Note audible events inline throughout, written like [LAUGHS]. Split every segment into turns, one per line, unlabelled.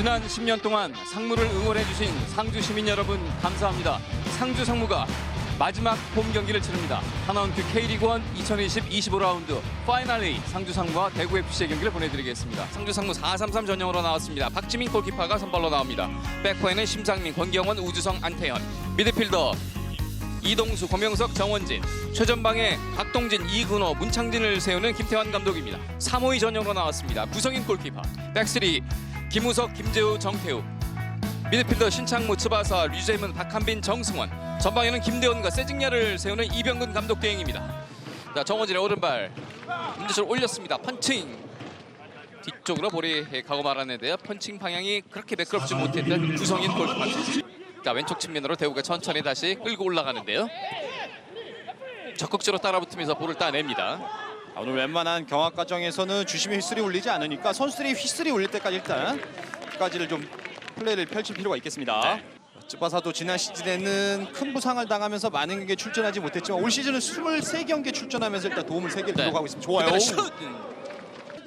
지난 10년 동안 상무를 응원해주신 상주 시민 여러분 감사합니다. 상주 상무가 마지막 홈 경기를 치릅니다. 하나원큐 K리그1 2020 25라운드 파이널 A 상주 상무와 대구 FC의 경기를 보내드리겠습니다. 상주 상무 433 전형으로 나왔습니다. 박지민 골키퍼가 선발로 나옵니다. 백퍼에는 심상민, 권경원, 우주성, 안태현, 미드필더 이동수, 권명석, 정원진, 최전방에 박동진, 이근호, 문창진을 세우는 김태환 감독입니다. 3호의 전형으로 나왔습니다. 구성인 골키퍼, 백스리 김우석, 김재우, 정태우, 미드필더 신창무, 츠바사, 류재문, 박한빈, 정승원, 전방에는 김대원과 세징야를 세우는 이병근 감독 대행입니다. 자, 정원진의 오른발 문제를 올렸습니다. 펀칭 뒤쪽으로 볼이 가고 말았는데요. 펀칭 방향이 그렇게 매끄럽지 못했던 구성인 골키퍼. 자 왼쪽 측면으로 대우가 천천히 다시 끌고 올라가는데요. 적극적으로 따라붙으면서 볼을 따냅니다.
아, 오늘 웬만한 경합 과정에서는 주심의 휘슬이 울리지 않으니까 선수들이 휘슬이 울릴 때까지 일단 끝까지를 좀 플레이를 펼칠 필요가 있겠습니다.
네.
츠바사도 지난 시즌에는 큰 부상을 당하면서 많은 경기에 출전하지 못했지만 올 시즌은 23경기에 출전하면서 일단 도움을 3개
네.
기록하고 있습니다. 좋아요.
슛!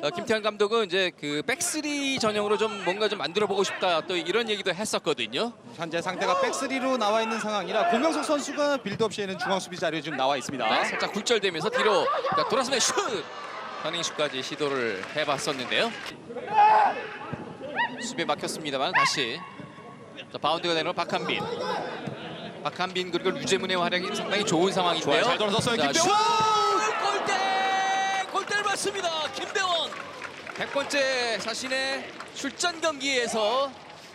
어, 김태환 감독은 이제 그 백스리 전형으로 좀 뭔가 좀 만들어 보고 싶다 또 이런 얘기도 했었거든요.
현재 상대가 백스리로 나와 있는 상황이라 공명석 선수가 빌드업 시에는 중앙 수비 자리에 지금 나와 있습니다.
네, 살짝 굴절되면서 뒤로 자, 돌아서면 슛! 터닝슛까지 시도를 해봤었는데요. 수비에 막혔습니다만 다시 자, 바운드가 되는 박한빈. 박한빈 그리고 류재문의 활약이 상당히 좋은 상황인데요.
좋아요. 잘 돌아섰어요.
자! 슛! 골대! 골대를 맞습니다. 김대원. 100번째 자신의 출전 경기에서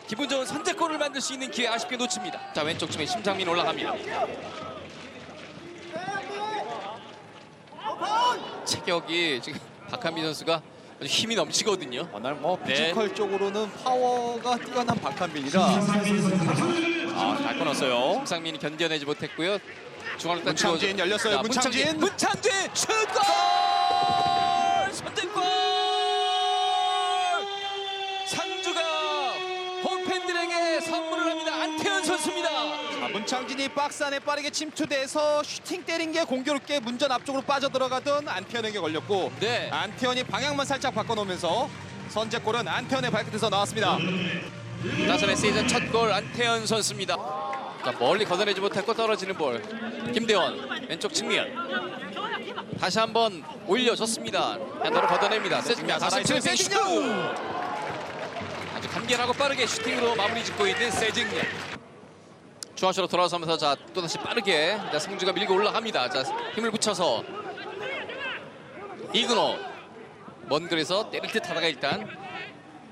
기분 좋은 선제골을 만들 수 있는 기회 아쉽게 놓칩니다. 자 왼쪽 측에 심상민 올라갑니다. 체격이 지금 박한민 선수가 아주 힘이 넘치거든요.
오늘 뭐
네.
피지컬 쪽으로는 파워가 뛰어난 박한빈이라 아잘 끊었어요.
심상민이 견뎌내지 못했고요. 중앙을 딱
문창진
치워줘-
열렸어요.
자,
문창진.
문창진 슛골! 선제골!
자, 문창진이 박스 안에 빠르게 침투돼서 슈팅 때린 게 공교롭게 문전 앞쪽으로 빠져들어가던 안태현에게 걸렸고
네.
안태현이 방향만 살짝 바꿔놓으면서 선제골은 안태현의 발끝에서 나왔습니다.
나선의 시즌 첫 골 안태현 선수입니다. 자, 멀리 걷어내지 못했고 떨어지는 볼. 김대원 왼쪽 측면. 다시 한번 올려줬습니다. 핸드로 걷어냅니다. 세징야 다시
살아있어요.
치는 세징야. 아주 간결하고 빠르게 슈팅으로 마무리 짓고 있는 세징야. 중앙수로 돌아서면서 자 또다시 빠르게 자, 승주가 밀고 올라갑니다. 자 힘을 붙여서 이근호 먼 거리에서 때릴 듯 하다가 일단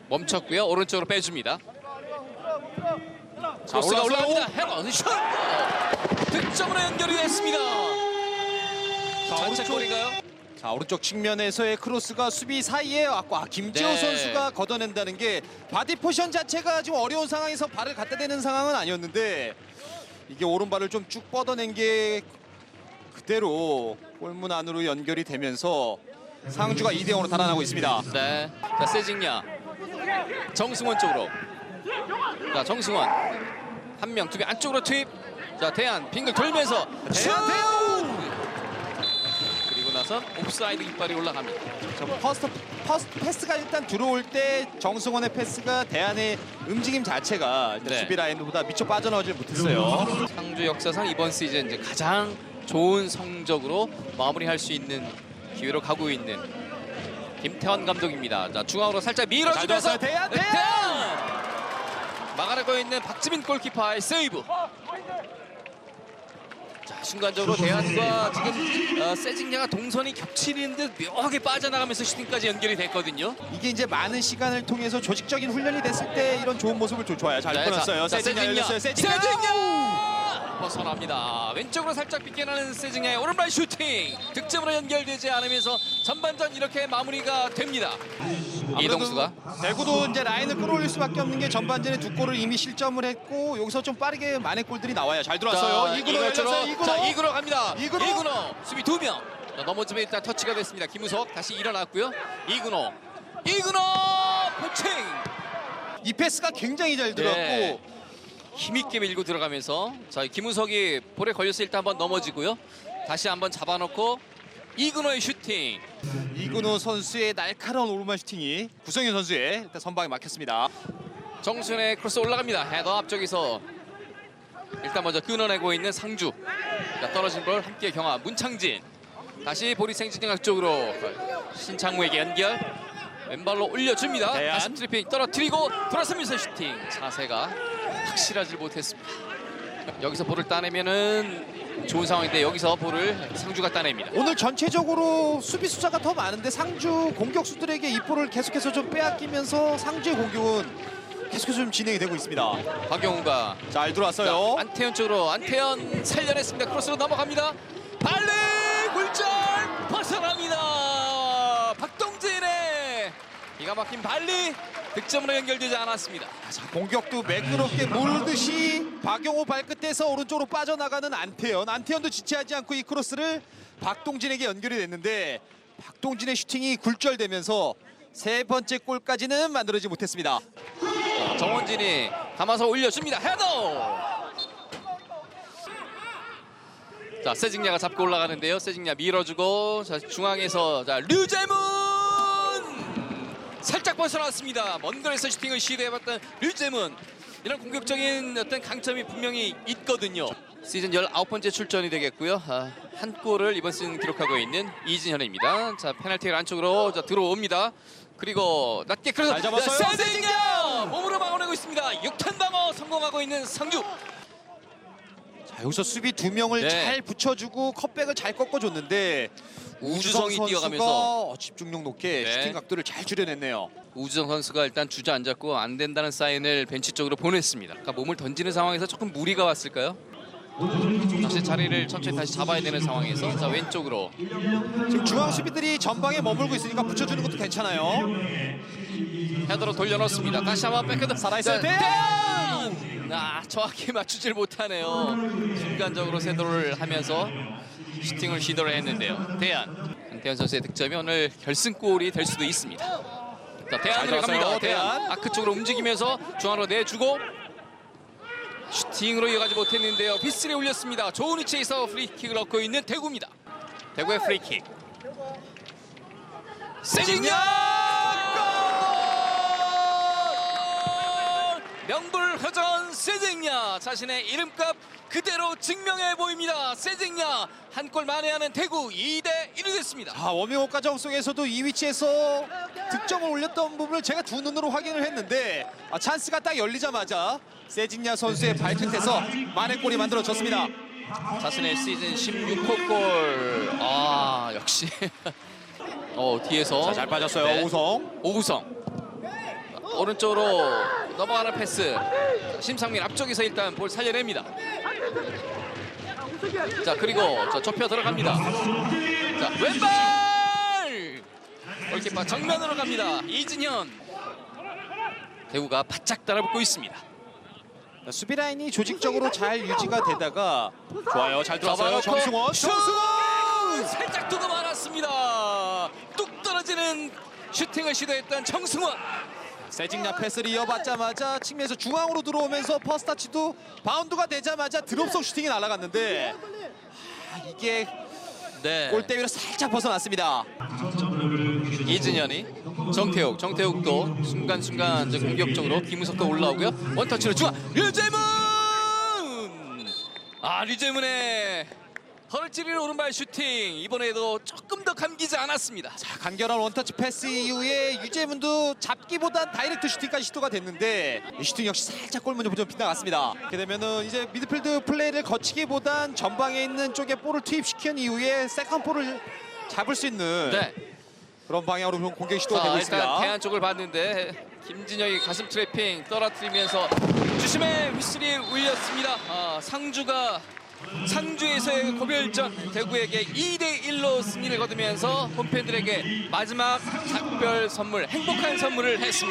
멈췄고요. 오른쪽으로 빼줍니다. 자,
올라왔어요.
올라갑니다. 헤더 슛! 득점으로 연결이 됐습니다.
자, 오른쪽,
자책골인가요?
자, 오른쪽 측면에서의 크로스가 수비 사이에 왔고 아, 김지호
네.
선수가 걷어낸다는 게 바디 포션 자체가 지금 어려운 상황에서 발을 갖다 대는 상황은 아니었는데 이게 오른발을 좀 쭉 뻗어낸 게 그대로 골문 안으로 연결이 되면서 상주가 2대 0으로 달아나고 있습니다.
네. 자, 세징야. 정승원 쪽으로. 자, 정승원. 한 명, 두 명 안쪽으로 투입. 자, 대한 빙글 돌면서 슛!
대한, 대한!
나서 옵사이드 깃발이 올라갑니다.
저 퍼스트, 퍼스트 패스가 일단 들어올 때 정승원의 패스가 대안의 움직임 자체가 일단
네.
수비 라인보다 미처 빠져나오질 못했어요.
상주 역사상 이번 시즌 이제 가장 좋은 성적으로 마무리할 수 있는 기회로 가고 있는 김태환 감독입니다. 자 중앙으로 살짝 밀어주면서
잘 들었어요. 대한, 대한!
막아내고 있는 박지민 골키퍼의 세이브. 자 순간적으로 대한과 지금 어, 세징야가 동선이 겹치는 듯 묘하게 빠져나가면서 슈팅까지 연결이 됐거든요.
이게 이제 많은 시간을 통해서 조직적인 훈련이 됐을 때 이런 좋은 모습을 조- 좋아요. 잘
네,
끊었어요.
자, 자,
세징야 열렸어요. 세징야!
세징야! 벗어납니다. 왼쪽으로 살짝 빗겨나는 세징야의 오른발 슈팅. 득점으로 연결되지 않으면서 전반전 이렇게 마무리가 됩니다. 이동수가
대구도 이제 라인을 끌어올릴 수밖에 없는 게 전반전에 두 골을 이미 실점을 했고 여기서 좀 빠르게 만의 골들이 나와요. 잘 들어왔어요.
자,
이구로 열렸어요. 이구로.
자, 이구로 갑니다.
이구로.
이구로. 수비 두 명. 자, 넘어지면 일단 터치가 됐습니다. 김우석 다시 일어났고요. 이구노. 이구노! 포칭!
이 패스가 굉장히 잘 들어갔고
네. 힘있게 밀고 들어가면서 자 김우석이 볼에 걸려서 일단 한번 넘어지고요. 다시 한번 잡아놓고 이근호의 슈팅.
이근호 선수의 날카로운 오르막 슈팅이 구성현 선수의 일단 선방에 막혔습니다.
정순의 크로스 올라갑니다. 헤더 앞쪽에서 일단 먼저 끊어내고 있는 상주. 자, 떨어진 볼 함께 경합 문창진. 다시 보리 생진영학 쪽으로 신창무에게 연결. 왼발로 올려줍니다. 다시 트리핑 떨어뜨리고 돌아서면서 슈팅. 자세가 확실하지 못했습니다. 여기서 볼을 따내면은 좋은 상황인데 여기서 볼을 상주가 따냅니다.
오늘 전체적으로 수비 숫자가 더 많은데 상주 공격수들에게 이 볼을 계속해서 좀 빼앗기면서 상주의 공격은 계속해서 좀 진행이 되고 있습니다.
박영우가
잘
자,
들어왔어요.
안태현 쪽으로 안태현 살려냈습니다. 크로스로 넘어갑니다. 발리 굴절 벗어납니다. 박동진의 기가 막힌 발리 득점으로 연결되지 않았습니다.
자, 공격도 매끄럽게 물듯이 박용호 발끝에서 오른쪽으로 빠져나가는 안태현. 안태현도 지체하지 않고 이 크로스를 박동진에게 연결이 됐는데 박동진의 슈팅이 굴절되면서 세 번째 골까지는 만들어지지 못했습니다.
정원진이 감아서 올려줍니다. 헤더. 자 세징야가 잡고 올라가는데요. 세징야 밀어주고 자 중앙에서 자 류재문 살짝 벗어났습니다. 먼 거리에서 슈팅을 시도해봤던 류재문 이런 공격적인 어떤 강점이 분명히 있거든요. 시즌 19번째 출전이 되겠고요. 아, 한 골을 이번 시즌 기록하고 있는 이진현입니다. 자 페널티를 안쪽으로 자, 들어옵니다. 그리고 낮게 그래서
잘 잡았어요.
세징야 몸으로 막아내고 있습니다. 6탄 방어 성공하고 있는 상주.
자, 여기서 수비 두 명을
네.
잘 붙여주고 컵백을 잘 꺾어줬는데
우주성이
선수가
뛰어가면서
집중력 높게
네.
슈팅 각도를 잘 줄여냈네요.
우주성 선수가 일단 주저앉았고 안 된다는 사인을 벤치 쪽으로 보냈습니다. 그러니까 몸을 던지는 상황에서 조금 무리가 왔을까요? 다시 자리를 천천히 다시 잡아야 되는 상황에서 자 왼쪽으로
지금 중앙 수비들이 전방에 머물고 있으니까 붙여주는 것도 괜찮아요.
헤더로 돌려놓습니다. 다시 한번 백헤더
살아있어요.
자, 대안! 아 정확히 맞추질 못하네요. 순간적으로 세도를 하면서 슈팅을 시도를 했는데요. 대안 한태현 선수의 득점이 오늘 결승골이 될 수도 있습니다. 자 대안으로
잘
갑니다.
들어갔어요,
대안
대안.
아크 쪽으로 움직이면서 중앙으로 내주고 슈팅으로 이어가지 못했는데요. 휘슬에 올렸습니다. 좋은 위치에서 프리킥을 얻고 있는 대구입니다. 대구의 프리킥. 세징야! 명불허전 세징야 자신의 이름값 그대로 증명해 보입니다. 세징야 한 골 만회하는 대구 2대 1이 됐습니다.
자, 워밍업 과정 속에서도 이 위치에서 득점을 올렸던 부분을 제가 두 눈으로 확인을 했는데 아, 찬스가 딱 열리자마자 세징야 선수의 발끝에서 만회골이 만들어졌습니다.
자신의 시즌 16호 골. 아 역시 [LAUGHS] 어 뒤에서
자, 잘 빠졌어요.
네.
오성.
오구성 오른쪽으로 넘어가는 패스 심상민 앞쪽에서 일단 볼 살려냅니다 자 그리고 저 좁혀 들어갑니다 자 왼발 골키퍼 정면으로 갑니다 이진현 대구가 바짝 따라붙고 있습니다
자, 수비 라인이 조직적으로 잘 유지가 되다가 좋아요. 잘 들어왔어요. 정승원.
슛!
정승원!
살짝 두고 말았습니다 뚝 떨어지는 슈팅을 시도했던 정승원
세징야 패스를 이어받자마자 측면에서 중앙으로 들어오면서 퍼스타치도 바운드가 되자마자 드롭속 슈팅이 날아갔는데 아, 이게
네.
골대 위로 살짝 벗어났습니다.
이진현이 정태욱, 정태욱도 순간순간 이제 공격적으로 김우석도 올라오고요. 원터치로 중앙 류재문! 아 류재문의 허를 찌르는 오른발 슈팅 이번에도 조금 더 감기지 않았습니다.
자, 간결한 원터치 패스 이후에 유재문도 잡기보단 다이렉트 슈팅까지 시도가 됐는데 이 슈팅 역시 살짝 골문에 좀 빗나갔습니다. 이렇게 되면은 이제 미드필드 플레이를 거치기보단 전방에 있는 쪽에 볼을 투입시킨 이후에 세컨 볼을 잡을 수 있는
네.
그런 방향으로 좀 공격 시도가
자
되고
일단
있습니다.
태안 쪽을 봤는데 김진영이 가슴 트래핑 떨어뜨리면서 주심의 휘슬이 울렸습니다. 아, 상주가 상주에서의 고별전 대구에게 2대 1로 승리를 거두면서 홈팬들에게 마지막 작별 선물 행복한 선물을 했습니다.